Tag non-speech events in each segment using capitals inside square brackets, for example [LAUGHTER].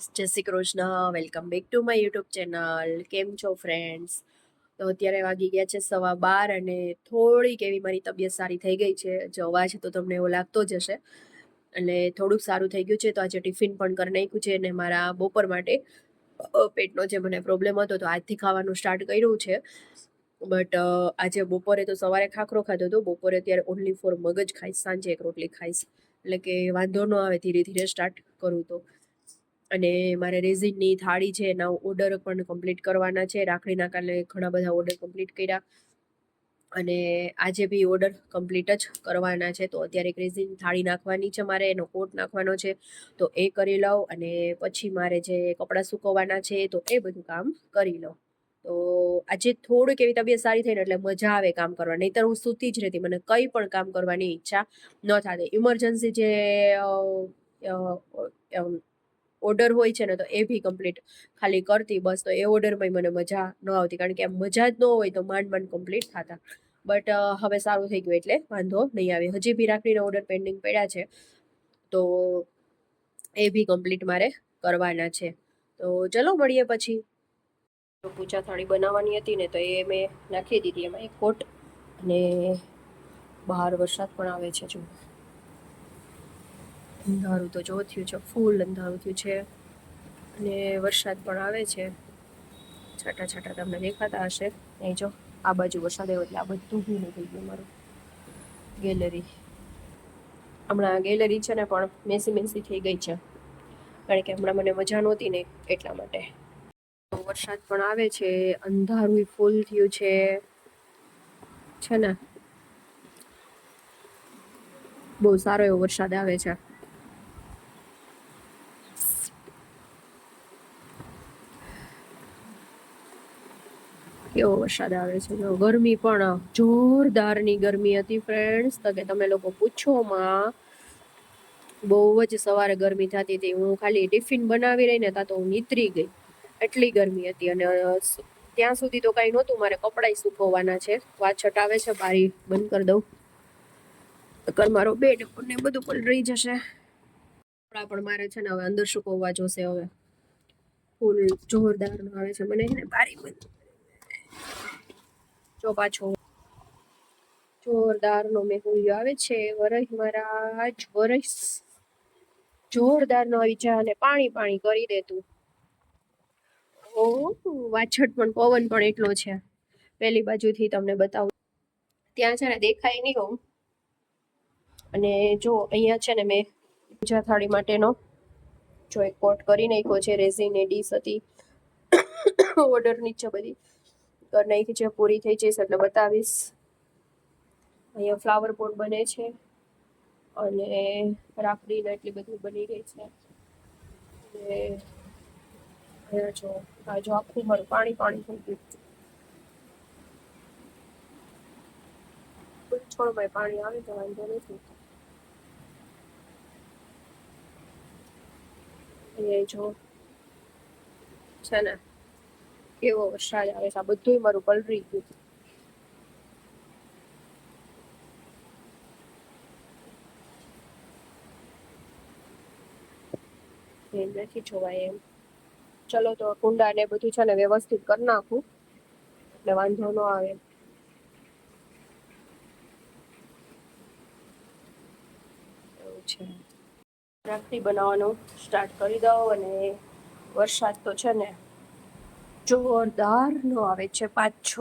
જય Shri Krishna, welcome back to my YouTube channel. કેમ છો ફ્રેન્ડ્સ તો અત્યારે વાગી ગયા છે સવા બાર અને થોડીક એવી મારી તબિયત સારી થઈ ગઈ છે. જો અવાજ તો તમને એવો લાગતો જ હશે. એટલે થોડુંક સારું થઈ ગયું છે, તો આજે ટિફિન પણ કરી નાખ્યું છે અને મારા બપોર માટે પેટનો જે મને પ્રોબ્લેમ હતો તો આજથી ખાવાનું સ્ટાર્ટ કર્યું છે. બટ આજે બપોરે તો સવારે ખાખરો ખાધો હતો. બપોરે અત્યારે ઓનલી ફોર મગજ ખાઈશ, સાંજે એક રોટલી ખાઈશ. એટલે કે વાંધો ન આવે ધીરે ધીરે સ્ટાર્ટ કરું તો. અને મારે રેઝિનની થાળી છે એના ઓર્ડર પણ કમ્પ્લીટ કરવાના છે. રાખડીના કાલે ઘણા બધા ઓર્ડર કમ્પ્લીટ કર્યા. અને આજે બી ઓર્ડર કમ્પ્લીટ જ કરવાના છે. તો અત્યારે એક રેઝિન થાળી નાખવાની છે મારે, એનો કોટ નાખવાનો છે. તો એ કરી લઉં અને પછી મારે જે કપડાં સુકવવાના છે તો એ બધું કામ કરી લઉં. તો આજે થોડુંક એવી તબિયત સારી થઈને એટલે મજા આવે કામ કરવા. નહીતર હું સૂતી જ રહેતી. મને કંઈ પણ કામ કરવાની ઈચ્છા ન થતી. ઇમરજન્સી જે ઓર્ડર હોય છે ને, તો એ બી કમ્પ્લીટ ખાલી કરતી. બસ તો એ ઓર્ડરમાં મને મજા ન આવતી, કારણ કે મજા જ ન હોય તો માંડ માંડ કમ્પ્લીટ થતા. બટ હવે સારું થઈ ગયું એટલે વાંધો નહીં આવે. હજી બી રાખડીના ઓર્ડર પેન્ડિંગ પડ્યા છે, તો એ બી કમ્પ્લીટ મારે કરવાના છે. તો ચલો મળીએ પછી. પૂજા થાળી બનાવવાની હતી ને, તો એ મેં નાખી દીધી. એમાં એક કોટ અને બહાર વરસાદ પણ આવે છે જો અંધારું તો જો થયું છે, ફૂલ અંધારું થયું છે અને વરસાદ પણ આવે છે. છાટા છાટા તમને દેખાતા હશે. નહીં જો, આ બાજુ વરસાદ આવ્યો એટલે આ બધું ભીનું થઈ ગયું મારું ગેલેરી. હમણાં ગેલેરી છે ને પણ મેસી મેસી થઈ ગઈ છે. કારણ કે હમણાં મને મજા નહોતી ને એટલા માટે. વરસાદ પણ આવે છે અંધારું ફૂલ થયું છે. છે ને? બહુ સારો એવો વરસાદ આવે છે. કેવો વરસાદ આવે છે? જો ગરમી પણ જોરદારની ગરમી હતી ફ્રેન્ડ્સ તો કે તમે લોકો પૂછો માં. બહુ જ સવારે ગરમી થતી હતી. હું ખાલી ટિફિન બનાવી રહી ને તો હું નીતરી ગઈ. એટલી ગરમી હતી અને ત્યાં સુધી તો કાંઈ નહોતું. મારે કપડાય સુકવવાના છે. વાછટ આવે છે. બારી બંધ કરી દઉં. નકર મારો બેડ ને બધું પણ રહી જશે. કપડાં પણ મારે છે ને હવે અંદર સુકવવા જોશે હવે. ફૂલ જોરદાર આવે છે. મને બારી બંધ જો. પાછો જોરદાર નો મેહુલિયો આવે છે. વરસ મહારાજ વરસ જોરદાર નો આવી જાય અને પાણી પાણી કરી દેતું ઓ વાછડ પણ પવન પણ એટલો છે. પેલી બાજુથી તમને બતાવું. ત્યાં છે ને દેખાય નહીં હોઉં અને જો અહીંયા છે ને મેં પૂજા થાળી માટેનો જો એક કોટ કરી નાખ્યો છે. રેઝિન ડીશ હતી. [COUGHS] ઓર્ડર નીચે બધી. નાખી જે પૂરી થઈ જઈશ એટલે બતાવીશ. અહીંયા ફ્લાવર પોટ બને છે અને રાખડી ને એટલી બધી બની ગઈ છે. અહીંયા જો, આ આખું મારું પાણી પાણી થઈ ગયું છે. છોડમાં પાણી આવે તો વાંધો નથી. અહીંયા જો, છે ને કેવો વરસાદ આવે છે. આ બધું મારું પલરી ગયું એમ નથી જોવાય એમ. ચલો તો કુંડા ને બધું છે ને વ્યવસ્થિત કરી નાખું. એટલે વાંધો ન આવે. એવું રાખડી બનાવવાનું સ્ટાર્ટ કરી દઉં અને વરસાદ તો છે ને જોરદાર નો આવે છે, પાંચ છ.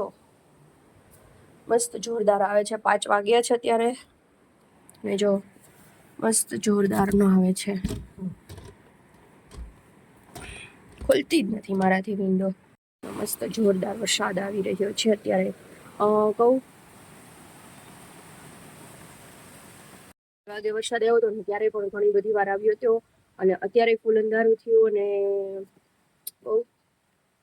મસ્ત જોરદાર આવે છે, પાંચ વાગ્યા છે અત્યારે. ને જો, મસ્ત જોરદારનો આવે છે. ખુલતી જ નથી મારાથી વિન્ડો મસ્ત જોરદાર વરસાદ આવી રહ્યો છે અત્યારે. કહું? વાગે વરસાદ આવ્યો હતો ને ત્યારે પણ ઘણી બધી વાર આવ્યો હતો. અને અત્યારે ફૂલ અંધારું થયું અને બહુ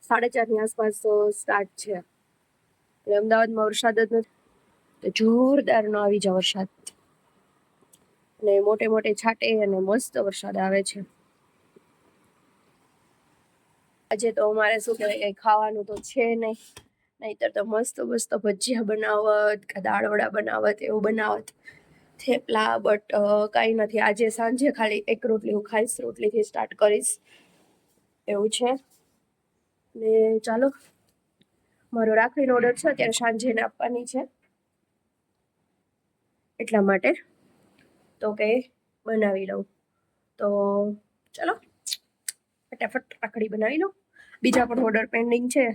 સાડા ચારની આસપાસ સ્ટાર્ટ છે. એટલે અમદાવાદમાં વરસાદ જ નથી. જોરદાર જોરદારનો આવી જાય વરસાદ. અને મોટે મોટે છાંટે અને મસ્ત વરસાદ આવે છે. આજે તો અમારે શું કહેવાય ખાવાનું તો છે નહીં. નહીતર તો મસ્ત મસ્ત ભજીયા બનાવત કે દાળવડા બનાવત, એવું બનાવત. થેપલા બટ કાંઈ નથી. આજે સાંજે ખાલી એક રોટલી, હું ખાઈશ રોટલીથી સ્ટાર્ટ કરીશ. એવું છે. ને ચાલો મારો રાખડીનો ઓર્ડર છે અત્યારે સાંજે એને આપવાની છે. એટલા માટે તો કે બનાવી લઉં. તો ચાલો ફટાફટ રાખડી બનાવી લઉં. બીજા પણ ઓર્ડર પેન્ડિંગ છે.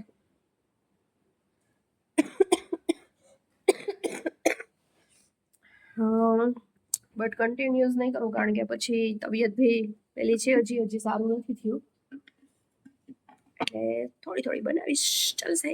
બટ કન્ટિન્યુઅસ નહીં કરું કારણ કે પછી તબિયત બી પેલી છે હજી હજી સારું નથી થયું. એટલે થોડી થોડી બનાવીશ. ચાલશે